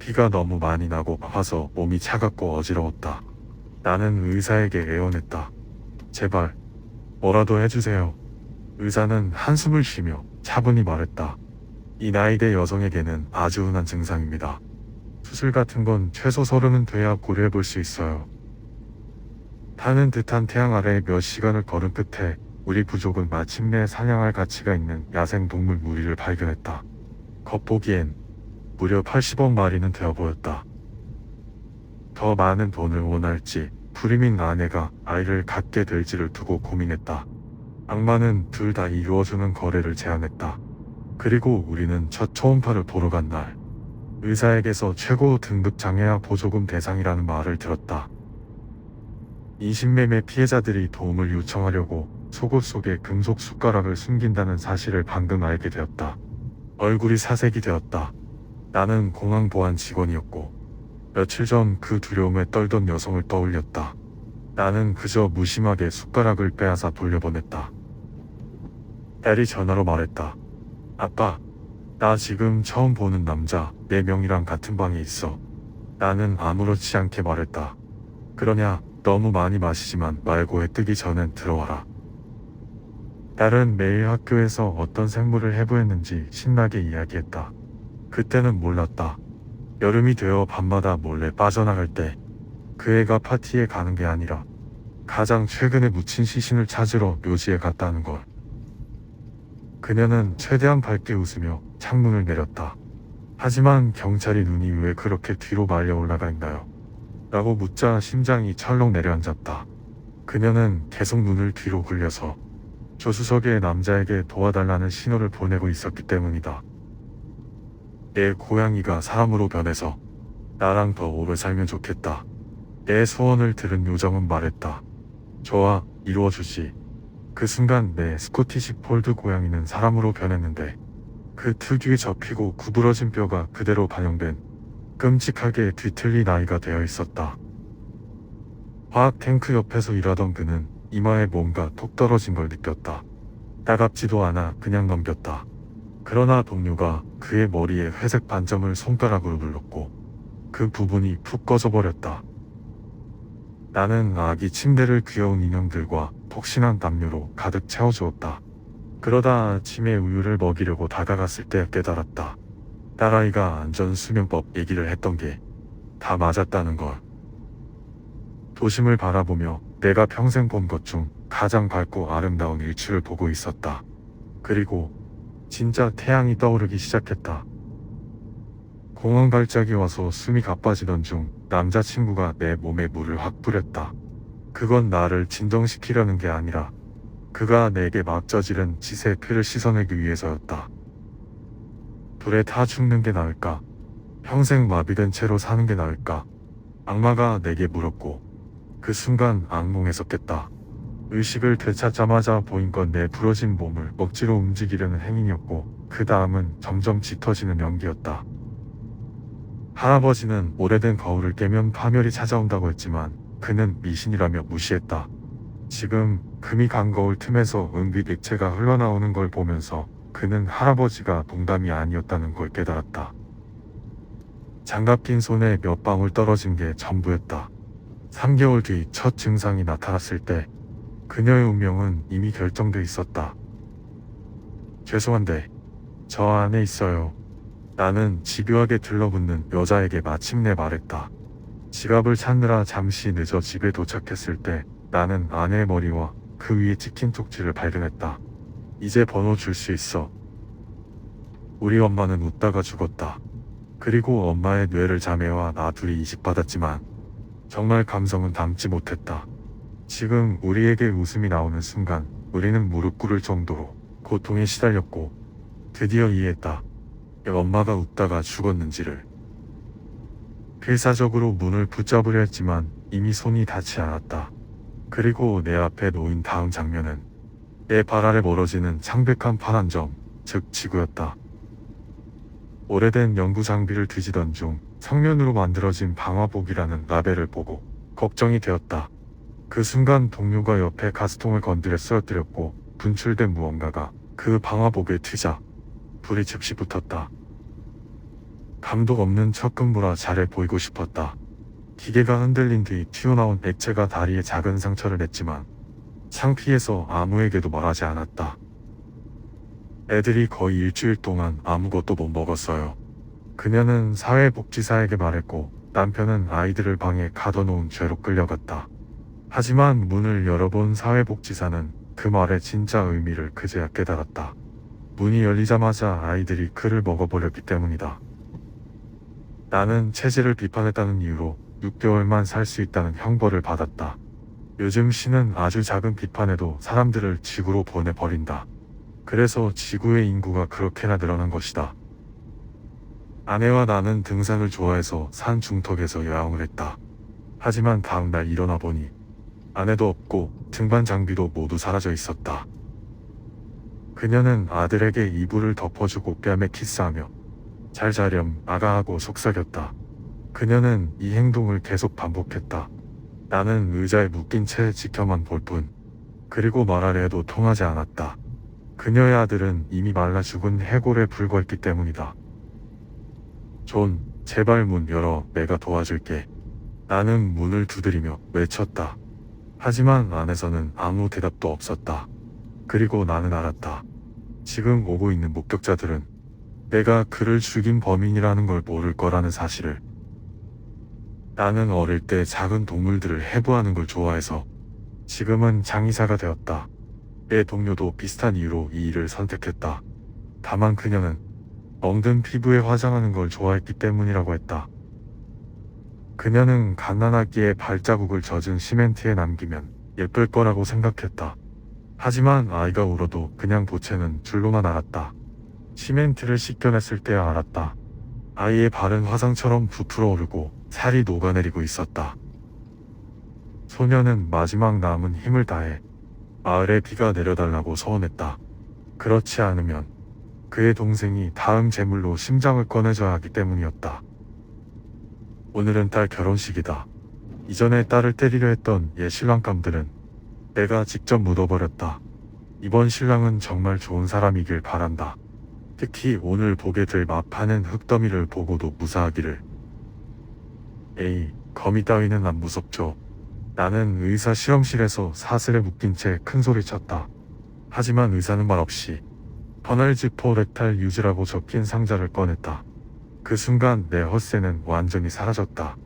피가 너무 많이 나고 아파서 몸이 차갑고 어지러웠다. 나는 의사에게 애원했다. 제발, 뭐라도 해주세요. 의사는 한숨을 쉬며 차분히 말했다. 이 나이대 여성에게는 아주 흔한 증상입니다. 수술 같은 건 최소 서른은 돼야 고려해 볼 수 있어요. 타는 듯한 태양 아래 몇 시간을 걸은 끝에 우리 부족은 마침내 사냥할 가치가 있는 야생 동물 무리를 발견했다. 겉보기엔 무려 80억 마리는 되어 보였다. 더 많은 돈을 원할지 불임인 아내가 아이를 갖게 될지를 두고 고민했다. 악마는 둘 다 이루어주는 거래를 제안했다. 그리고 우리는 첫 초음파를 보러 간 날, 의사에게서 최고 등급 장애아 보조금 대상이라는 말을 들었다. 인신매매 피해자들이 도움을 요청하려고 속옷 속에 금속 숟가락을 숨긴다는 사실을 방금 알게 되었다. 얼굴이 사색이 되었다. 나는 공항 보안 직원이었고 며칠 전 그 두려움에 떨던 여성을 떠올렸다. 나는 그저 무심하게 숟가락을 빼앗아 돌려보냈다. 딸이 전화로 말했다. 아빠, 나 지금 처음 보는 남자 4명이랑 같은 방에 있어. 나는 아무렇지 않게 말했다. 그러냐, 너무 많이 마시지만 말고 해 뜨기 전엔 들어와라. 딸은 매일 학교에서 어떤 생물을 해부했는지 신나게 이야기했다. 그때는 몰랐다. 여름이 되어 밤마다 몰래 빠져나갈 때 그 애가 파티에 가는 게 아니라 가장 최근에 묻힌 시신을 찾으러 묘지에 갔다는 걸. 그녀는 최대한 밝게 웃으며 창문을 내렸다. 하지만 경찰이 눈이 왜 그렇게 뒤로 말려 올라가 있나요? 라고 묻자 심장이 철렁 내려앉았다. 그녀는 계속 눈을 뒤로 굴려서 조수석의 남자에게 도와달라는 신호를 보내고 있었기 때문이다. 내 고양이가 사람으로 변해서 나랑 더 오래 살면 좋겠다. 내 소원을 들은 요정은 말했다. 좋아, 이루어주지. 그 순간 내 스코티식 폴드 고양이는 사람으로 변했는데 그 특유의 접히고 구부러진 뼈가 그대로 반영된 끔찍하게 뒤틀린 아이가 되어 있었다. 화학 탱크 옆에서 일하던 그는 이마에 뭔가 톡 떨어진 걸 느꼈다. 따갑지도 않아 그냥 넘겼다. 그러나 동료가 그의 머리에 회색 반점을 손가락으로 눌렀고 그 부분이 푹 꺼져버렸다. 나는 아기 침대를 귀여운 인형들과 폭신한 담요로 가득 채워주었다. 그러다 아침에 우유를 먹이려고 다가갔을 때 깨달았다. 딸아이가 안전수면법 얘기를 했던 게 다 맞았다는 걸. 도심을 바라보며 내가 평생 본 것 중 가장 밝고 아름다운 일출을 보고 있었다. 그리고 진짜 태양이 떠오르기 시작했다. 공원 발작이 와서 숨이 가빠지던 중 남자친구가 내 몸에 물을 확 뿌렸다. 그건 나를 진정시키려는 게 아니라 그가 내게 막 저지른 짓의 피를 씻어내기 위해서였다. 불에 타 죽는 게 나을까? 평생 마비된 채로 사는 게 나을까? 악마가 내게 물었고 그 순간 악몽에서 깼다. 의식을 되찾자마자 보인 건 내 부러진 몸을 억지로 움직이려는 행위였고 그 다음은 점점 짙어지는 연기였다. 할아버지는 오래된 거울을 깨면 파멸이 찾아온다고 했지만 그는 미신이라며 무시했다. 지금 금이 간 거울 틈에서 은빛 액체가 흘러나오는 걸 보면서 그는 할아버지가 농담이 아니었다는 걸 깨달았다. 장갑 낀 손에 몇 방울 떨어진 게 전부였다. 3개월 뒤 첫 증상이 나타났을 때 그녀의 운명은 이미 결정돼 있었다. 죄송한데 저 안에 있어요. 나는 집요하게 들러붙는 여자에게 마침내 말했다. 지갑을 찾느라 잠시 늦어 집에 도착했을 때 나는 아내의 머리와 그 위에 찍힌 쪽지를 발견했다. 이제 번호 줄 수 있어. 우리 엄마는 웃다가 죽었다. 그리고 엄마의 뇌를 자매와 나 둘이 이식받았지만 정말 감성은 담지 못했다. 지금 우리에게 웃음이 나오는 순간 우리는 무릎 꿇을 정도로 고통에 시달렸고 드디어 이해했다. 엄마가 웃다가 죽었는지를. 필사적으로 문을 붙잡으려 했지만 이미 손이 닿지 않았다. 그리고 내 앞에 놓인 다음 장면은 내 발 아래 멀어지는 창백한 파란 점, 즉 지구였다. 오래된 연구 장비를 뒤지던 중 성면으로 만들어진 방화복이라는 라벨을 보고 걱정이 되었다. 그 순간 동료가 옆에 가스통을 건드려 쓰러뜨렸고 분출된 무언가가 그 방화복에 튀자 불이 즉시 붙었다. 감독 없는 첫 근무라 잘해 보이고 싶었다. 기계가 흔들린 뒤 튀어나온 액체가 다리에 작은 상처를 냈지만 창피해서 아무에게도 말하지 않았다. 애들이 거의 일주일 동안 아무것도 못 먹었어요. 그녀는 사회복지사에게 말했고 남편은 아이들을 방에 가둬놓은 죄로 끌려갔다. 하지만 문을 열어본 사회복지사는 그 말의 진짜 의미를 그제야 깨달았다. 문이 열리자마자 아이들이 그를 먹어버렸기 때문이다. 나는 체질을 비판했다는 이유로 6개월만 살 수 있다는 형벌을 받았다. 요즘 시는 아주 작은 비판에도 사람들을 지구로 보내버린다. 그래서 지구의 인구가 그렇게나 늘어난 것이다. 아내와 나는 등산을 좋아해서 산 중턱에서 야영을 했다. 하지만 다음날 일어나 보니 아내도 없고 등반 장비도 모두 사라져 있었다. 그녀는 아들에게 이불을 덮어주고 뺨에 키스하며 잘 자렴 아가하고 속삭였다. 그녀는 이 행동을 계속 반복했다. 나는 의자에 묶인 채 지켜만 볼 뿐. 그리고 말하려 해도 통하지 않았다. 그녀의 아들은 이미 말라 죽은 해골에 불과했기 때문이다. 존, 제발 문 열어 내가 도와줄게. 나는 문을 두드리며 외쳤다. 하지만 안에서는 아무 대답도 없었다. 그리고 나는 알았다. 지금 오고 있는 목격자들은 내가 그를 죽인 범인이라는 걸 모를 거라는 사실을. 나는 어릴 때 작은 동물들을 해부하는 걸 좋아해서 지금은 장의사가 되었다. 내 동료도 비슷한 이유로 이 일을 선택했다. 다만 그녀는 멍든 피부에 화장하는 걸 좋아했기 때문이라고 했다. 그녀는 갓난아기의 발자국을 젖은 시멘트에 남기면 예쁠 거라고 생각했다. 하지만 아이가 울어도 그냥 보채는 줄로만 알았다. 시멘트를 씻겨냈을 때야 알았다. 아이의 발은 화상처럼 부풀어 오르고 살이 녹아내리고 있었다. 소녀는 마지막 남은 힘을 다해 마을에 비가 내려달라고 소원했다. 그렇지 않으면 그의 동생이 다음 제물로 심장을 꺼내줘야 하기 때문이었다. 오늘은 딸 결혼식이다. 이전에 딸을 때리려 했던 옛 신랑감들은 내가 직접 묻어버렸다. 이번 신랑은 정말 좋은 사람이길 바란다. 특히 오늘 보게 될 마파는 흙더미를 보고도 무사하기를. 에이, 거미 따위는 안 무섭죠. 나는 의사 실험실에서 사슬에 묶인 채 큰 소리 쳤다. 하지만 의사는 말없이 퍼널지포 렉탈 유즈라고 적힌 상자를 꺼냈다. 그 순간 내 헛새는 완전히 사라졌다.